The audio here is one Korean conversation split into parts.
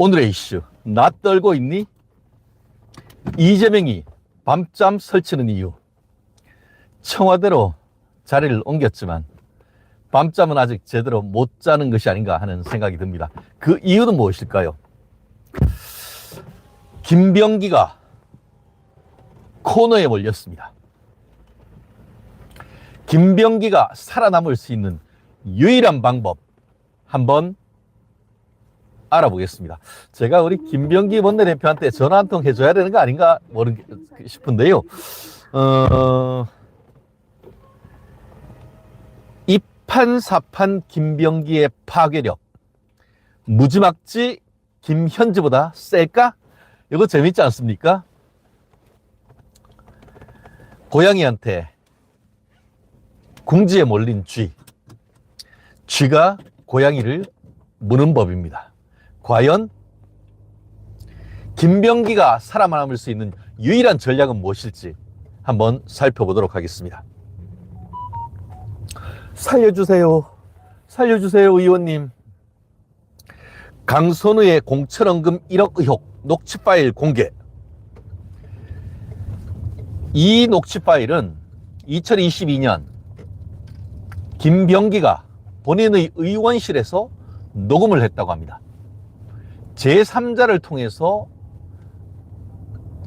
오늘의 이슈. 나 떨고 있니? 이재명이 밤잠 설치는 이유. 청와대로 자리를 옮겼지만 밤잠은 아직 제대로 못 자는 것이 아닌가 하는 생각이 듭니다. 그 이유는 무엇일까요? 김병기가 코너에 몰렸습니다. 김병기가 살아남을 수 있는 유일한 방법 한번 알아보겠습니다. 제가 우리 김병기 원내대표한테 전화 한 통 해줘야 되는 거 아닌가 모르 싶은데요. 어, 이판사판 김병기의 파괴력 무지막지 김현지보다 셀까? 이거 재밌지 않습니까? 고양이한테 궁지에 몰린 쥐. 쥐가 고양이를 무는 법입니다. 과연 김병기가 살아남을 수 있는 유일한 전략은 무엇일지 한번 살펴보도록 하겠습니다. 살려주세요. 살려주세요, 의원님. 강선우의 공천원금 1억 의혹 녹취 파일 공개. 이 녹취 파일은 2022년 김병기가 본인의 의원실에서 녹음을 했다고 합니다. 제3자를 통해서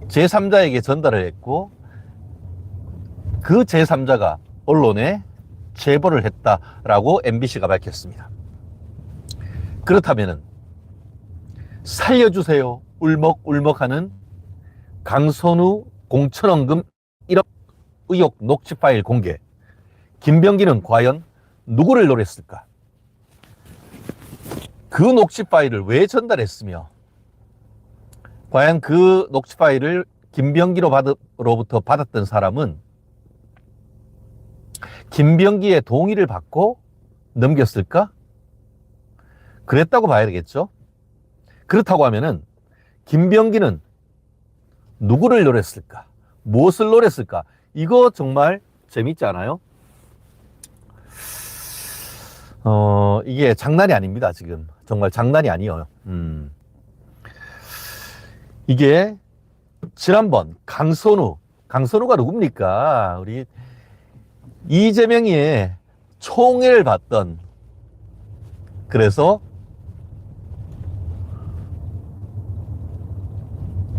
제3자에게 전달을 했고 그 제3자가 언론에 제보를 했다라고 MBC가 밝혔습니다. 그렇다면은 살려주세요 울먹울먹하는 강선우 공천원금 1억 의혹 녹취 파일 공개 김병기는 과연 누구를 노렸을까? 그 녹취 파일을 왜 전달했으며 과연 그 녹취 파일을 김병기로 받으로부터 받았던 사람은 김병기의 동의를 받고 넘겼을까? 그랬다고 봐야 되겠죠? 그렇다고 하면은 김병기는 누구를 노렸을까? 무엇을 노렸을까? 이거 정말 재밌지 않아요? 어, 이게 장난이 아닙니다, 지금. 정말 장난이 아니에요. 음. 이게 지난번 강선우, 강선우가 누굽니까? 우리 이재명이 총애를 받던 그래서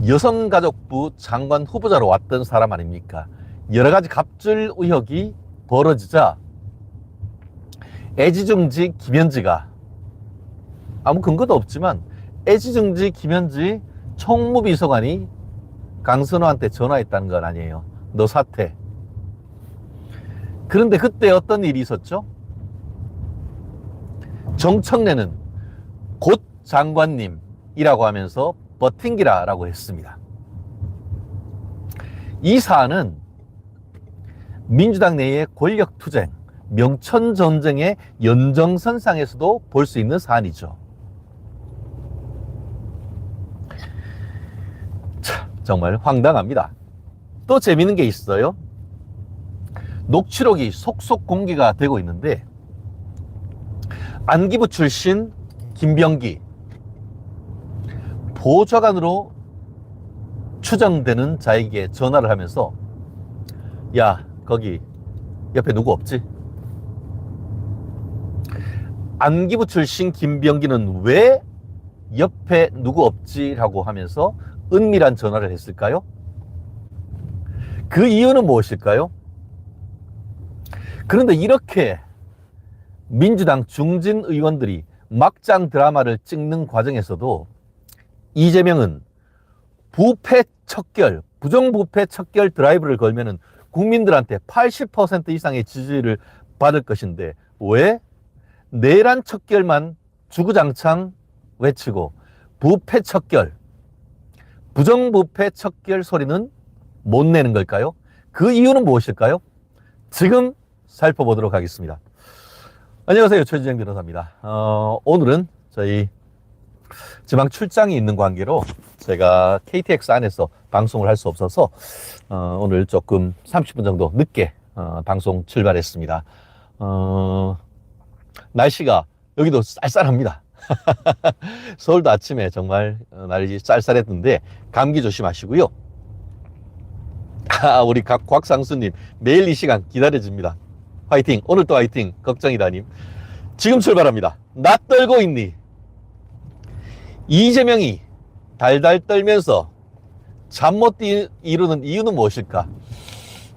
여성가족부 장관 후보자로 왔던 사람 아닙니까? 여러 가지 갑질 의혹이 벌어지자 애지중지 김현지가 아무 근거도 없지만 애지중지 김현지 총무비서관이 강선호한테 전화했다는 건 아니에요. 너 사퇴. 그런데 그때 어떤 일이 있었죠? 정청래는 곧 장관님이라고 하면서 버팅기라라고 했습니다. 이 사안은 민주당 내의 권력 투쟁, 명천 전쟁의 연정선상에서도 볼 수 있는 사안이죠. 참, 정말 황당합니다. 또 재밌는 게 있어요. 녹취록이 속속 공개가 되고 있는데 안기부 출신 김병기 보좌관으로 추정되는 자에게 전화를 하면서 야 거기 옆에 누구 없지? 안기부 출신 김병기는 왜 옆에 누구 없지라고 하면서 은밀한 전화를 했을까요? 그 이유는 무엇일까요? 그런데 이렇게 민주당 중진 의원들이 막장 드라마를 찍는 과정에서도 이재명은 부패 척결, 부정부패 척결 드라이브를 걸면은 국민들한테 80% 이상의 지지를 받을 것인데 왜 내란 척결만 주구장창 외치고 부패 척결, 부정부패 척결 소리는 못 내는 걸까요? 그 이유는 무엇일까요? 지금 살펴보도록 하겠습니다. 안녕하세요. 최진영 변호사입니다. 어, 오늘은 저희 지방 출장이 있는 관계로 제가 KTX 안에서 방송을 할 수 없어서 어, 오늘 조금 30분 정도 늦게 어, 방송 출발했습니다. 어, 날씨가 여기도 쌀쌀합니다. 서울도 아침에 정말 어, 날이 쌀쌀했는데 감기 조심하시고요. 아, 우리 각 곽상수님 매일 이 시간 기다려집니다. 화이팅. 오늘 또 화이팅. 걱정이다님. 지금 출발합니다. 나 떨고 있니? 이재명이 달달 떨면서 잠 못 이루는 이유는 무엇일까?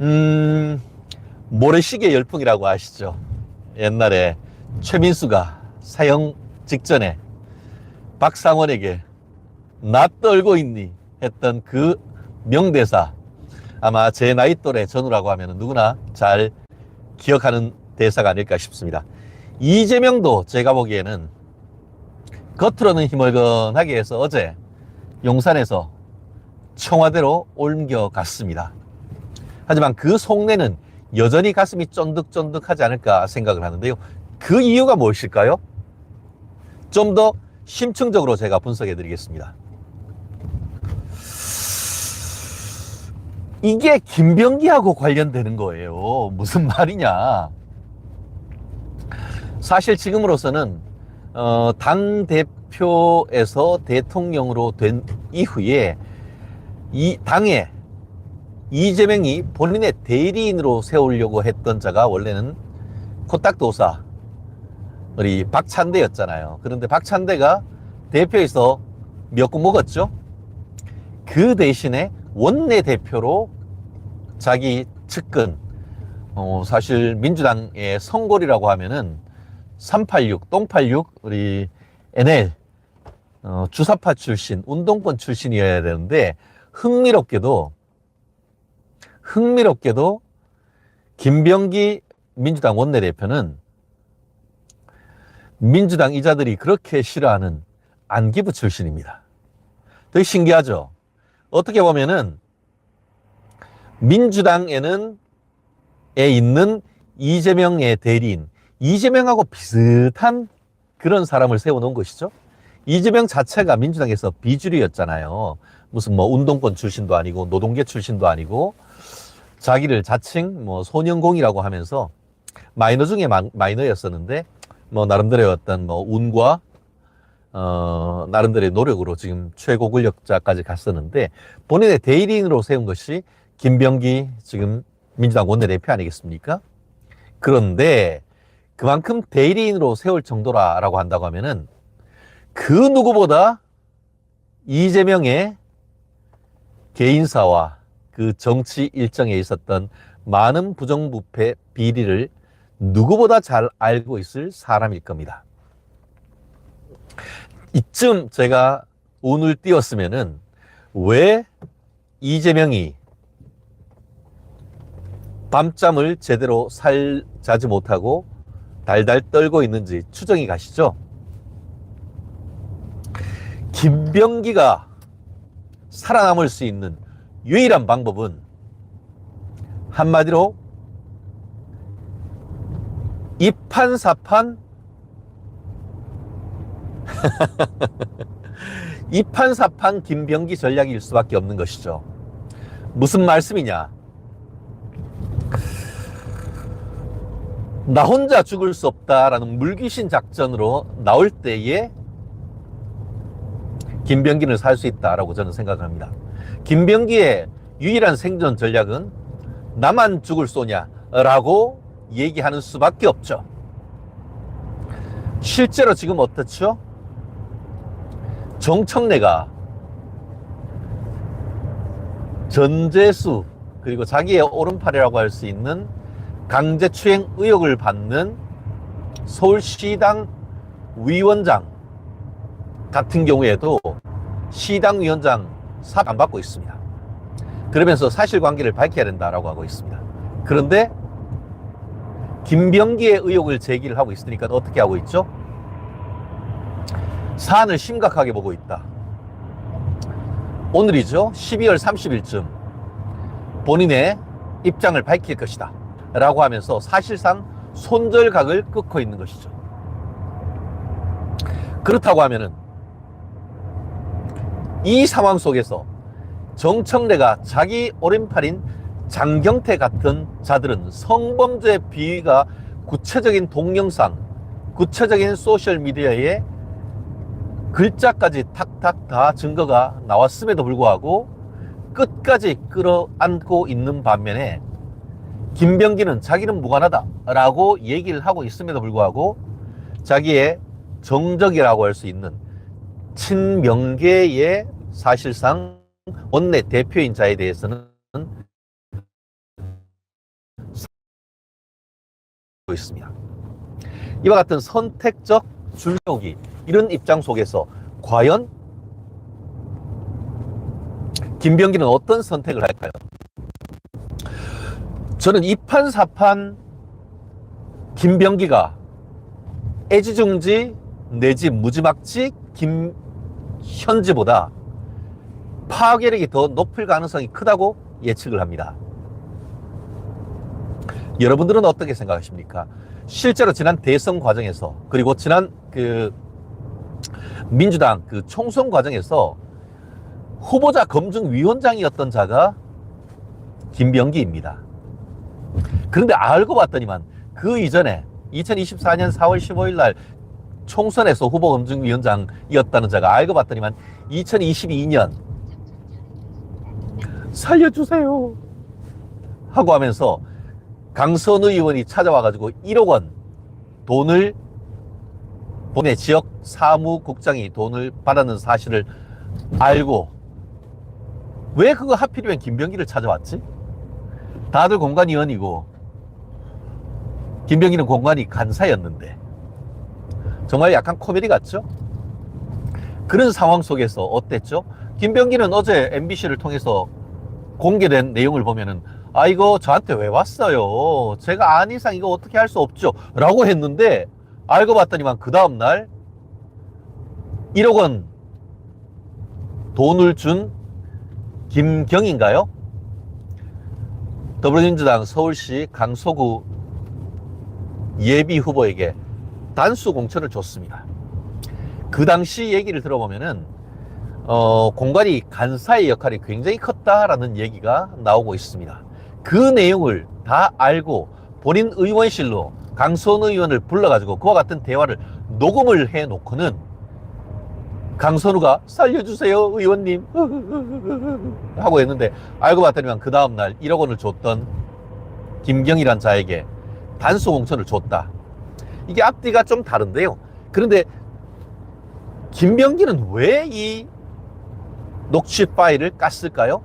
음, 모래시계 열풍이라고 아시죠? 옛날에 최민수가 사형 직전에 박상원에게 나 떨고 있니? 했던 그 명대사. 아마 제 나이 또래 전후라고 하면 누구나 잘 기억하는 대사가 아닐까 싶습니다. 이재명도 제가 보기에는 겉으로는 힘얼건하게 해서 어제 용산에서 청와대로 옮겨갔습니다. 하지만 그 속내는 여전히 가슴이 쫀득쫀득하지 않을까 생각을 하는데요. 그 이유가 무엇일까요? 좀 더 심층적으로 제가 분석해 드리겠습니다. 이게 김병기하고 관련되는 거예요. 무슨 말이냐. 사실 지금으로서는 어, 당 대표에서 대통령으로 된 이후에 이 당에 이재명이 본인의 대리인으로 세우려고 했던 자가 원래는 코딱도사 우리 박찬대였잖아요. 그런데 박찬대가 대표에서 몇국 먹었죠. 그 대신에 원내 대표로 자기 측근 어, 사실 민주당의 성골이라고 하면은 386, 똥86 우리 NL 어, 주사파 출신, 운동권 출신이어야 되는데 흥미롭게도 흥미롭게도 김병기 민주당 원내대표는 민주당 이자들이 그렇게 싫어하는 안기부 출신입니다. 되게 신기하죠? 어떻게 보면은 민주당에는 에 있는 이재명의 대리인, 이재명하고 비슷한 그런 사람을 세워놓은 것이죠. 이재명 자체가 민주당에서 비주류였잖아요. 무슨 뭐 운동권 출신도 아니고 노동계 출신도 아니고 자기를 자칭 뭐 소년공이라고 하면서 마이너 중에 마, 마이너였었는데 뭐 나름대로의 어떤 뭐 운과 어 나름대로의 노력으로 지금 최고 권력자까지 갔었는데 본인의 대리인으로 세운 것이 김병기 지금 민주당 원내대표 아니겠습니까? 그런데 그만큼 대리인으로 세울 정도라라고 한다고 하면은 그 누구보다 이재명의 개인사와 그 정치 일정에 있었던 많은 부정부패 비리를 누구보다 잘 알고 있을 사람일 겁니다. 이쯤 제가 운을 띄웠으면은 왜 이재명이 밤잠을 제대로 살 자지 못하고 달달 떨고 있는지 추정이 가시죠? 김병기가 살아남을 수 있는 유일한 방법은 한마디로 이판사판 이판사판 김병기 전략일 수밖에 없는 것이죠. 무슨 말씀이냐? 나 혼자 죽을 수 없다라는 물귀신 작전으로 나올 때에 김병기는 살 수 있다라고 저는 생각합니다. 김병기의 유일한 생존 전략은 나만 죽을 쏘냐라고 얘기하는 수밖에 없죠. 실제로 지금 어떻죠? 정청래가 전재수 그리고 자기의 오른팔이라고 할 수 있는 강제추행 의혹을 받는 서울시당 위원장 같은 경우에도 시당 위원장 사안 업 받고 있습니다. 그러면서 사실관계를 밝혀야 된다라고 하고 있습니다. 그런데 김병기의 의혹을 제기를 하고 있으니까 어떻게 하고 있죠? 사안을 심각하게 보고 있다. 오늘이죠. 12월 30일쯤 본인의 입장을 밝힐 것이다. 라고 하면서 사실상 손절각을 끊고 있는 것이죠. 그렇다고 하면은 이 상황 속에서 정청래가 자기 오른팔인 장경태 같은 자들은 성범죄 비위가 구체적인 동영상, 구체적인 소셜미디어에 글자까지 탁탁 다 증거가 나왔음에도 불구하고 끝까지 끌어안고 있는 반면에 김병기는 자기는 무관하다라고 얘기를 하고 있음에도 불구하고 자기의 정적이라고 할 수 있는 친명계의 사실상 원내 대표인 자에 대해서는 있습니다. 이와 같은 선택적 줄세우기 이런 입장 속에서 과연 김병기는 어떤 선택을 할까요? 저는 이판사판 김병기가 애지중지 내지 무지막지 김현지보다 파괴력이 더 높을 가능성이 크다고 예측을 합니다. 여러분들은 어떻게 생각하십니까? 실제로 지난 대선 과정에서 그리고 지난 그 민주당 그 총선 과정에서 후보자 검증위원장이었던 자가 김병기입니다. 그런데 알고 봤더니만 그 이전에 2024년 4월 15일 날 총선에서 후보 검증위원장이었다는 자가 알고 봤더니만 2022년 살려주세요 하고 하면서 강선우 의원이 찾아와가지고 1억 원 돈을 본의 지역 사무국장이 돈을 받았는 사실을 알고 왜 그거 하필이면 김병기를 찾아왔지? 다들 공관위원이고 김병기는 공관이 간사였는데 정말 약간 코미디 같죠? 그런 상황 속에서 어땠죠? 김병기는 어제 MBC를 통해서 공개된 내용을 보면은 아 이거 저한테 왜 왔어요? 제가 안 이상 이거 어떻게 할 수 없죠? 라고 했는데 알고 봤더니만 그 다음날 1억 원 돈을 준 김경인가요? 더불어민주당 서울시 강서구 예비 후보에게 단수 공천을 줬습니다. 그 당시 얘기를 들어보면은 어, 공관이 간사의 역할이 굉장히 컸다라는 얘기가 나오고 있습니다. 그 내용을 다 알고 본인 의원실로 강선우 의원을 불러가지고 그와 같은 대화를 녹음을 해 놓고는 강선우가 살려주세요 의원님 하고 했는데 알고 봤더니만 그 다음날 1억 원을 줬던 김경이란 자에게 단수 공천을 줬다. 이게 앞뒤가 좀 다른데요. 그런데 김병기는 왜 이 녹취 파일을 깠을까요?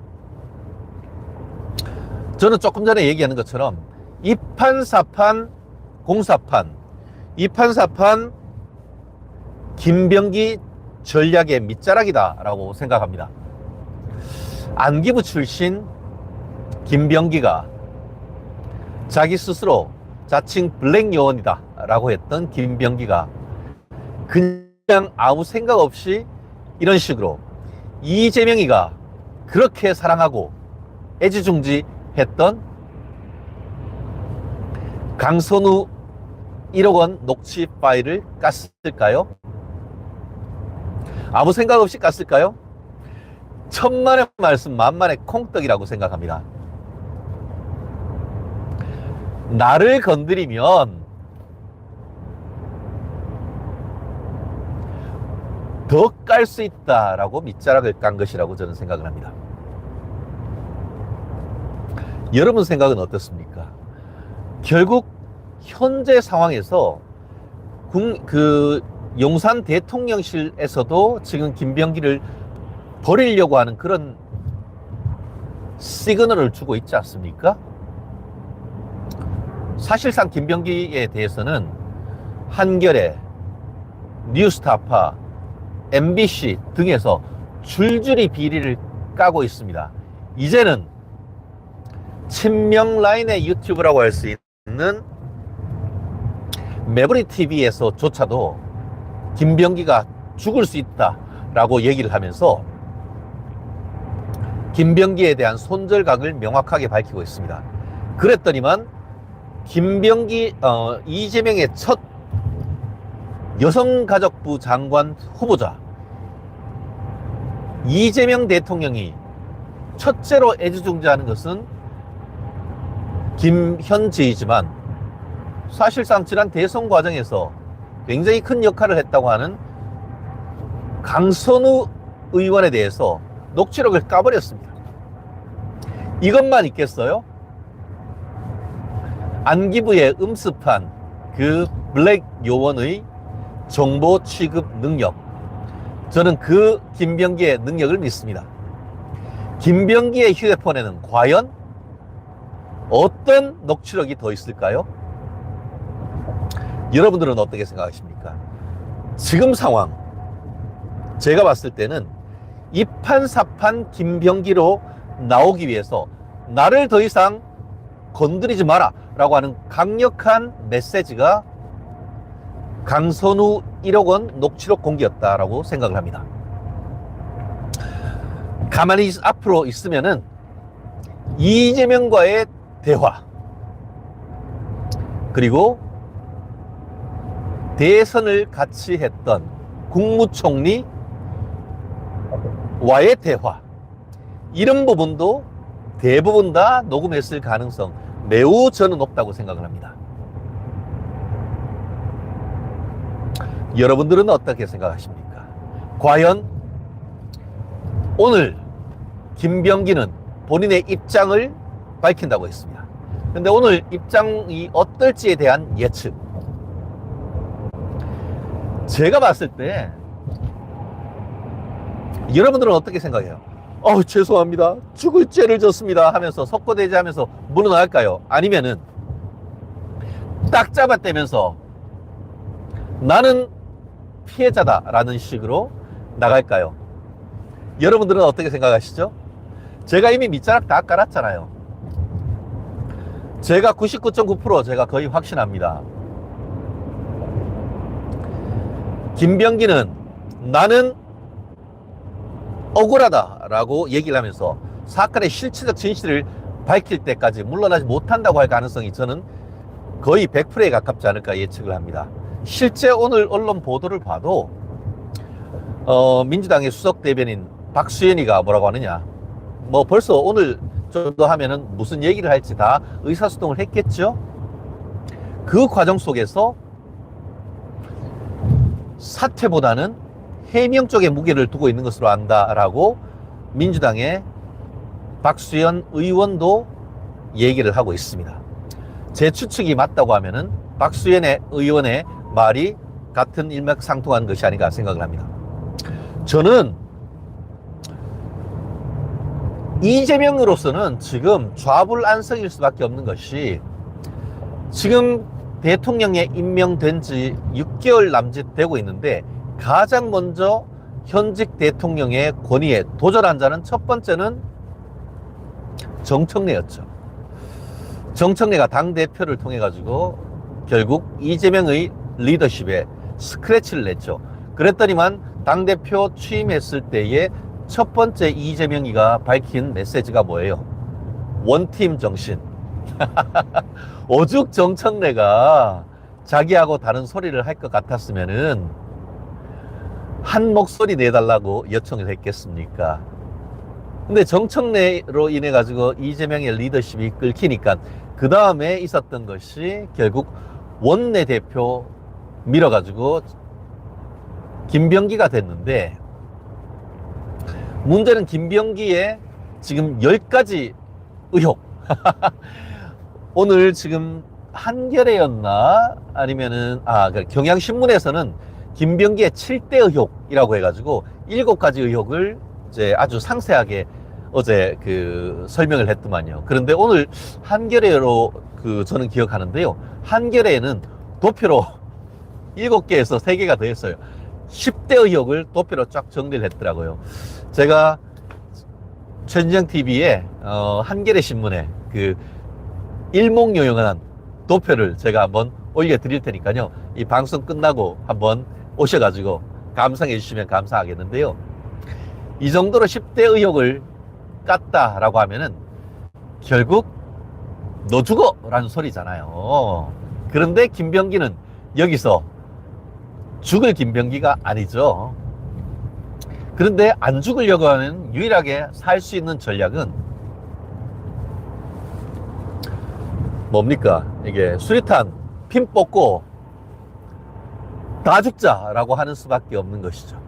저는 조금 전에 얘기하는 것처럼 이판사판 공사판 이판사판 김병기 전략의 밑자락이다라고 생각합니다. 안기부 출신 김병기가 자기 스스로 자칭 블랙 요원이다 라고 했던 김병기가 그냥 아무 생각 없이 이런 식으로 이재명이가 그렇게 사랑하고 애지중지 했던 강선우 1억 원 녹취 파일을 깠을까요? 아무 생각 없이 깠을까요? 천만의 말씀 만만의 콩떡이라고 생각합니다. 나를 건드리면 더 깔 수 있다라고 밑자락을 깐 것이라고 저는 생각을 합니다. 여러분 생각은 어떻습니까? 결국 현재 상황에서 국, 그 용산 대통령실에서도 지금 김병기를 버리려고 하는 그런 시그널을 주고 있지 않습니까? 사실상 김병기에 대해서는 한겨레, 뉴스타파, MBC 등에서 줄줄이 비리를 까고 있습니다. 이제는 친명 라인의 유튜브라고 할 수 있는 매브리 TV에서조차도 김병기가 죽을 수 있다라고 얘기를 하면서 김병기에 대한 손절각을 명확하게 밝히고 있습니다. 그랬더니만 김병기 어, 이재명의 첫 여성가족부 장관 후보자 이재명 대통령이 첫째로 애지중지하는 것은 김현지이지만 사실상 지난 대선 과정에서 굉장히 큰 역할을 했다고 하는 강선우 의원에 대해서 녹취록을 까버렸습니다. 이것만 있겠어요? 안기부에 음습한 그 블랙 요원의 정보 취급 능력. 저는 그 김병기의 능력을 믿습니다. 김병기의 휴대폰에는 과연 어떤 녹취록이 더 있을까요? 여러분들은 어떻게 생각하십니까? 지금 상황, 제가 봤을 때는 이판사판 김병기로 나오기 위해서 나를 더 이상 건드리지 마라 라고 하는 강력한 메시지가 강선우 1억 원 녹취록 공개였다라고 생각을 합니다. 가만히 앞으로 있으면은 이재명과의 대화 그리고 대선을 같이 했던 국무총리 와의 대화 이런 부분도 대부분 다 녹음했을 가능성 매우 저는 높다고 생각을 합니다. 여러분들은 어떻게 생각하십니까? 과연 오늘 김병기는 본인의 입장을 밝힌다고 했습니다. 근데 오늘 입장이 어떨지에 대한 예측. 제가 봤을 때 여러분들은 어떻게 생각해요? 어 죄송합니다. 죽을 죄를 졌습니다 하면서 석고대지 하면서 물러날까요? 아니면은 딱 잡아떼면서 나는 피해자다라는 식으로 나갈까요? 여러분들은 어떻게 생각하시죠? 제가 이미 밑자락 다 깔았잖아요. 제가 99.9% 제가 거의 확신합니다. 김병기는 나는 억울하다라고 얘기를 하면서 사건의 실체적 진실을 밝힐 때까지 물러나지 못한다고 할 가능성이 저는 거의 100%에 가깝지 않을까 예측을 합니다. 실제 오늘 언론 보도를 봐도 어, 민주당의 수석 대변인 박수현이가 뭐라고 하느냐 뭐 벌써 오늘 정도 하면은 무슨 얘기를 할지 다 의사소통을 했겠죠. 그 과정 속에서 사퇴보다는 해명 쪽에 무게를 두고 있는 것으로 안다라고 민주당의 박수현 의원도 얘기를 하고 있습니다. 제 추측이 맞다고 하면은 박수현의 의원의 말이 같은 일맥상통한 것이 아닌가 생각을 합니다. 저는 이재명으로서는 지금 좌불안석일 수밖에 없는 것이 지금 대통령에 임명된 지 6개월 남짓 되고 있는데 가장 먼저 현직 대통령의 권위에 도전한 자는 첫 번째는 정청래였죠. 정청래가 당대표를 통해 가지고 결국 이재명의 리더십에 스크래치를 냈죠. 그랬더니만 당대표 취임했을 때의 첫 번째 이재명이가 밝힌 메시지가 뭐예요? 원팀 정신. 오죽 정청래가 자기하고 다른 소리를 할 것 같았으면은 한 목소리 내달라고 요청을 했겠습니까? 근데 정청래로 인해 가지고 이재명의 리더십이 끌히니까 그 다음에 있었던 것이 결국 원내 대표 밀어가지고 김병기가 됐는데 문제는 김병기의 지금 10가지 의혹. 오늘 지금 한겨레였나? 아니면은, 아, 그 경향신문에서는 김병기의 7대 의혹이라고 해가지고 7가지 의혹을 이제 아주 상세하게 어제 그 설명을 했더만요. 그런데 오늘 한겨레로 그 저는 기억하는데요. 한겨레에는 도표로 7개에서 3개가 더 했어요. 10대 의혹을 도표로 쫙 정리를 했더라고요. 제가 최진정 TV에 어, 한겨레 신문에 그 일목요연한 도표를 제가 한번 올려 드릴 테니까요. 이 방송 끝나고 한번 오셔가지고 감상해 주시면 감사하겠는데요. 이 정도로 10대 의혹을 깠다라고 하면은 결국 너 죽어! 라는 소리잖아요. 그런데 김병기는 여기서 죽을 김병기가 아니죠. 그런데 안 죽으려고 하는 유일하게 살 수 있는 전략은 뭡니까? 이게 수리탄 핀 뽑고 다 죽자라고 하는 수밖에 없는 것이죠.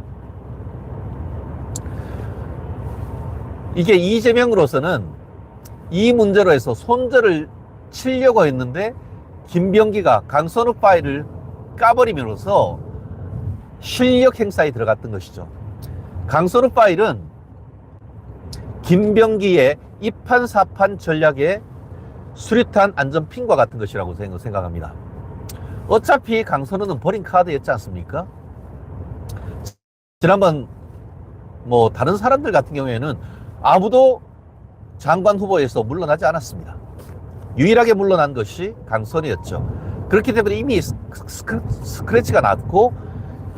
이게 이재명으로서는 이 문제로 해서 손절을 치려고 했는데 김병기가 강선욱 파일을 까버림으로써 실력 행사에 들어갔던 것이죠. 강선욱 파일은 김병기의 이판사판 전략의 수류탄 안전핀과 같은 것이라고 생각- 생각합니다. 어차피 강선우는 버린 카드였지 않습니까? 지난번 뭐 다른 사람들 같은 경우에는 아무도 장관 후보에서 물러나지 않았습니다. 유일하게 물러난 것이 강선이었죠. 그렇기 때문에 이미 스크래치가 났고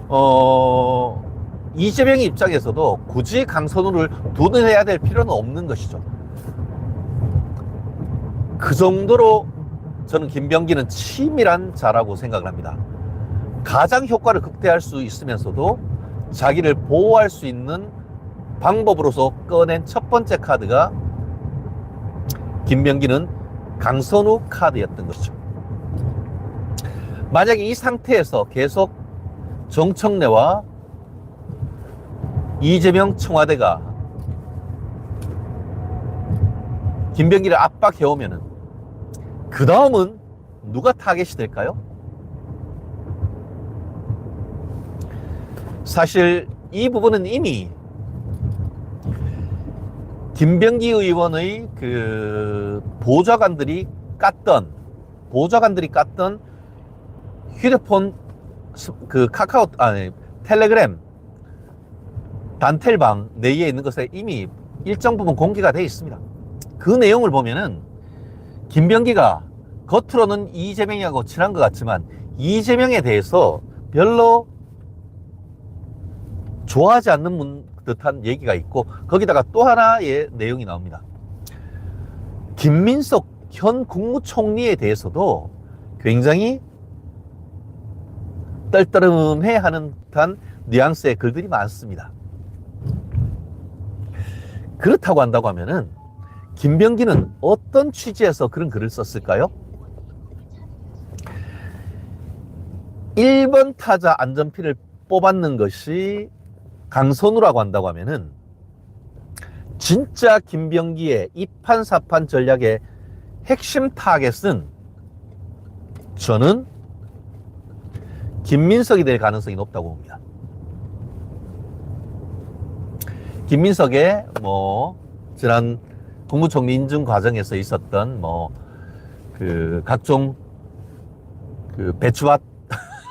어, 이재명의 입장에서도 굳이 강선우를 도전해야 될 필요는 없는 것이죠. 그 정도로 저는 김병기는 치밀한 자라고 생각을 합니다. 가장 효과를 극대화할 수 있으면서도 자기를 보호할 수 있는 방법으로서 꺼낸 첫 번째 카드가 김병기는 강선우 카드였던 것이죠. 만약에 이 상태에서 계속 정청래와 이재명 청와대가 김병기를 압박해오면은 그 다음은 누가 타겟이 될까요? 사실 이 부분은 이미 김병기 의원의 그 보좌관들이 깠던 보좌관들이 깠던 휴대폰 스- 그 카카오 아니 텔레그램 단텔방 내에 있는 것에 이미 일정 부분 공개가 되어 있습니다. 그 내용을 보면은 김병기가 겉으로는 이재명하고 친한 것 같지만 이재명에 대해서 별로 좋아하지 않는 문- 듯한 얘기가 있고 거기다가 또 하나의 내용이 나옵니다. 김민석 현 국무총리에 대해서도 굉장히 떨떠름해 하는 듯한 뉘앙스의 글들이 많습니다. 그렇다고 한다고 하면은 김병기는 어떤 취지에서 그런 글을 썼을까요? 1번 타자 안전핀을 뽑았는 것이 강선우라고 한다고 하면은 진짜 김병기의 이판사판 전략의 핵심 타겟은 저는 김민석이 될 가능성이 높다고 봅니다. 김민석의 뭐 지난 국무총리 인증 과정에서 있었던 뭐 그 각종 그 배추밭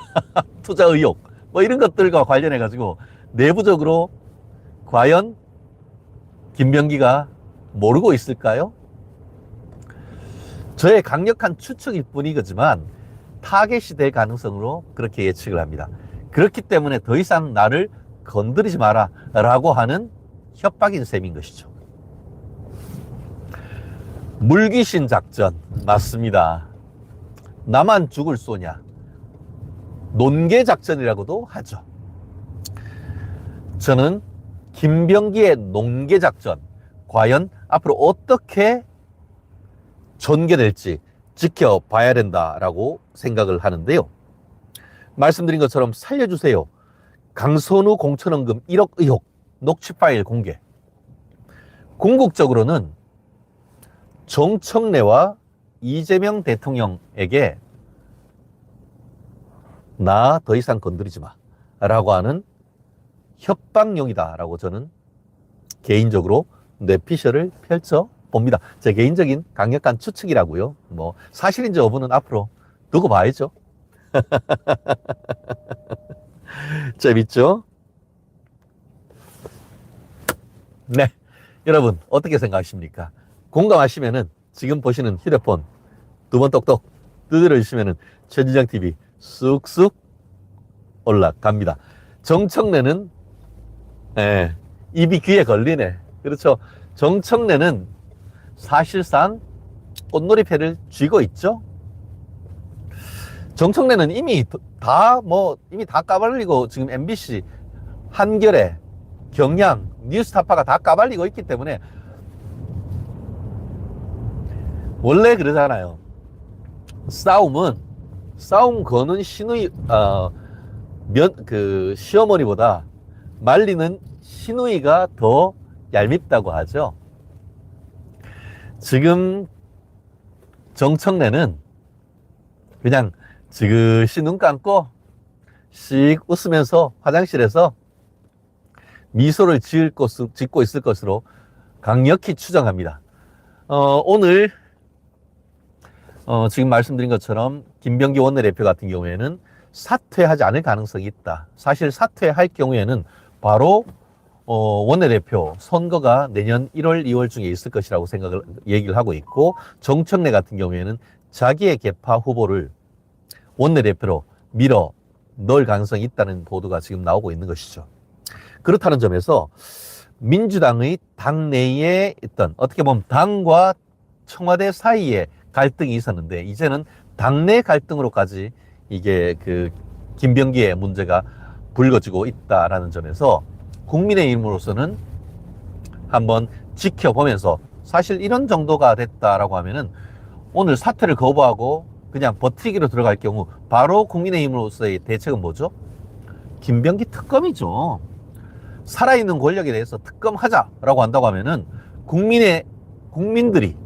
투자 의혹 뭐 이런 것들과 관련해 가지고 내부적으로 과연 김병기가 모르고 있을까요? 저의 강력한 추측일 뿐이지만 타겟이 될 가능성으로 그렇게 예측을 합니다. 그렇기 때문에 더 이상 나를 건드리지 마라 라고 하는 협박인 셈인 것이죠. 물귀신 작전 맞습니다. 나만 죽을 쏘냐 논개 작전이라고도 하죠. 저는 김병기의 논개 작전 과연 앞으로 어떻게 전개될지 지켜봐야 된다라고 생각을 하는데요. 말씀드린 것처럼 살려주세요. 강선우 공천원금 1억 의혹 녹취 파일 공개. 궁극적으로는 정청래와 이재명 대통령에게 나 더 이상 건드리지 마. 라고 하는 협박용이다 라고 저는 개인적으로 뇌피셜을 펼쳐 봅니다. 제 개인적인 강력한 추측이라고요. 뭐 사실인지 여부는 앞으로 두고 봐야죠. 재밌죠? 네. 여러분, 어떻게 생각하십니까? 공감하시면은 지금 보시는 휴대폰 두 번 똑똑 두드려 주시면은 최진장 TV 쑥쑥 올라갑니다. 정청래는 예, 입이 귀에 걸리네. 그렇죠. 정청래는 사실상 꽃놀이패를 쥐고 있죠. 정청래는 이미 다 뭐 이미 다 까발리고 지금 MBC, 한겨레, 경향, 뉴스타파가 다 까발리고 있기 때문에 원래 그러잖아요. 싸움은 싸움 거는 신의 어 면 그 시어머니보다 말리는 신우이가 더 얄밉다고 하죠. 지금 정청래는 그냥 지그시 눈 감고 씩 웃으면서 화장실에서 미소를 지을 것, 짓고 있을 것으로 강력히 추정합니다. 어, 오늘 어, 지금 말씀드린 것처럼 김병기 원내대표 같은 경우에는 사퇴하지 않을 가능성이 있다. 사실 사퇴할 경우에는 바로 어, 원내대표 선거가 내년 1월, 2월 중에 있을 것이라고 생각을 얘기를 하고 있고 정청래 같은 경우에는 자기의 개파 후보를 원내대표로 밀어 넣을 가능성이 있다는 보도가 지금 나오고 있는 것이죠. 그렇다는 점에서 민주당의 당 내에 있던 어떻게 보면 당과 청와대 사이에 갈등이 있었는데 이제는 당내 갈등으로까지 이게 그 김병기의 문제가 불거지고 있다라는 점에서 국민의힘으로서는 한번 지켜보면서 사실 이런 정도가 됐다라고 하면은 오늘 사퇴를 거부하고 그냥 버티기로 들어갈 경우 바로 국민의힘으로서의 대책은 뭐죠? 김병기 특검이죠. 살아있는 권력에 대해서 특검하자라고 한다고 하면은 국민의 국민들이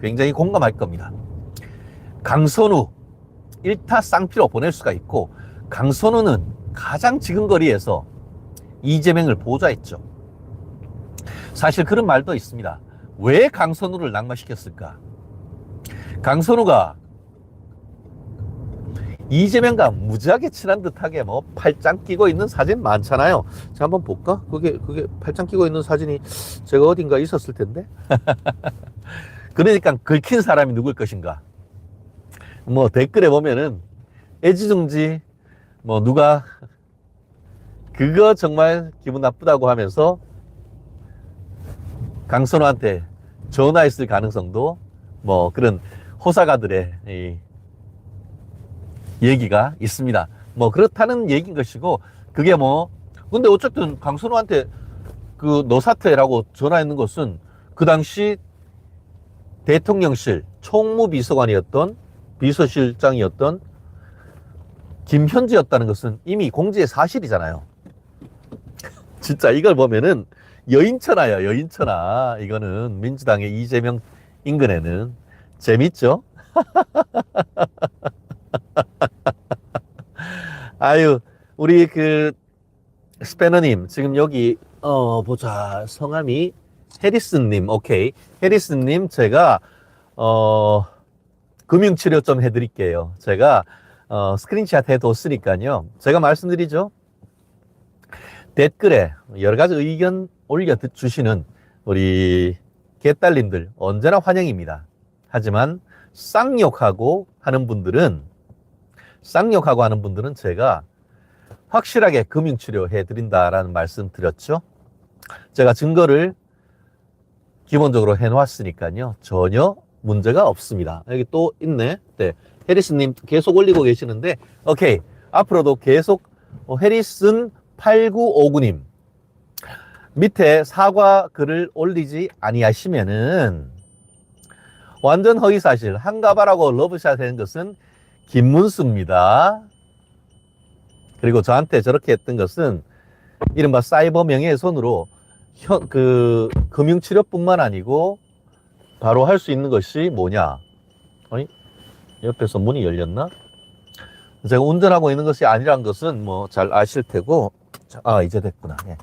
굉장히 공감할 겁니다. 강선우 일타 쌍피로 보낼 수가 있고 강선우는 가장 지근거리에서 이재명을 보좌했죠. 사실 그런 말도 있습니다. 왜 강선우를 낙마시켰을까? 강선우가 이재명과 무지하게 친한 듯하게 뭐 팔짱 끼고 있는 사진 많잖아요. 자 한번 볼까? 그게 그게 팔짱 끼고 있는 사진이 제가 어딘가 있었을 텐데. 그러니까 긁힌 사람이 누굴 것인가? 뭐 댓글에 보면은 애지중지 뭐 누가 그거 정말 기분 나쁘다고 하면서 강선우한테 전화했을 가능성도 뭐 그런 호사가들의 이 얘기가 있습니다. 뭐 그렇다는 얘기인 것이고 그게 뭐 근데 어쨌든 강선우한테 그 노사태라고 전화했는 것은 그 당시 대통령실 총무비서관이었던 비서실장이었던 김현지였다는 것은 이미 공지의 사실이잖아요. 진짜 이걸 보면은 여인천하야 여인천하 이거는 민주당의 이재명 인근에는 재밌죠? 아유, 우리 그 스패너님 지금 여기 어 보자 성함이 해리슨님 오케이 해리슨님 제가 어 금융치료 좀 해드릴게요. 제가 어 스크린샷 해뒀으니까요. 제가 말씀드리죠. 댓글에 여러 가지 의견 올려 주시는 우리 개딸님들 언제나 환영입니다. 하지만 쌍욕하고 하는 분들은 쌍욕하고 하는 분들은 제가 확실하게 금융치료 해드린다라는 말씀 드렸죠. 제가 증거를 기본적으로 해놓았으니까요. 전혀 문제가 없습니다. 여기 또 있네. 네. 해리스님 계속 올리고 계시는데, 오케이. 앞으로도 계속 어, 해리슨 8959님 밑에 사과 글을 올리지 아니하시면은 완전 허위사실 한가바라고 러브샷 하는 것은 김문수입니다. 그리고 저한테 저렇게 했던 것은 이른바 사이버 명예훼손으로 현, 그 금융치료뿐만 아니고 바로 할 수 있는 것이 뭐냐? 어이? 옆에서 문이 열렸나? 제가 운전하고 있는 것이 아니란 것은 뭐 잘 아실 테고 자, 아 이제 됐구나. 예.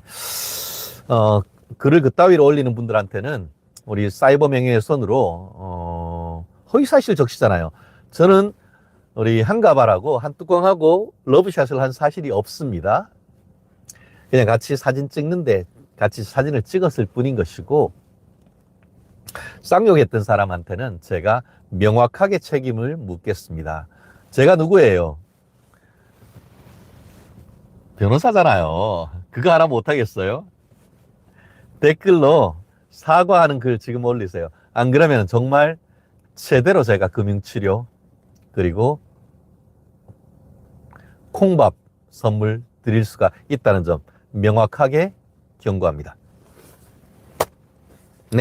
어 글을 그따위로 올리는 분들한테는 우리 사이버 명예훼손으로 어, 허위사실 적시잖아요. 저는 우리 한가발하고 한 뚜껑하고 러브샷을 한 사실이 없습니다. 그냥 같이 사진 찍는데 같이 사진을 찍었을 뿐인 것이고 쌍욕했던 사람한테는 제가 명확하게 책임을 묻겠습니다. 제가 누구예요? 변호사잖아요. 그거 하나 못하겠어요? 댓글로 사과하는 글 지금 올리세요. 안 그러면 정말 제대로 제가 금융치료 그리고 콩밥 선물 드릴 수가 있다는 점 명확하게 경고합니다.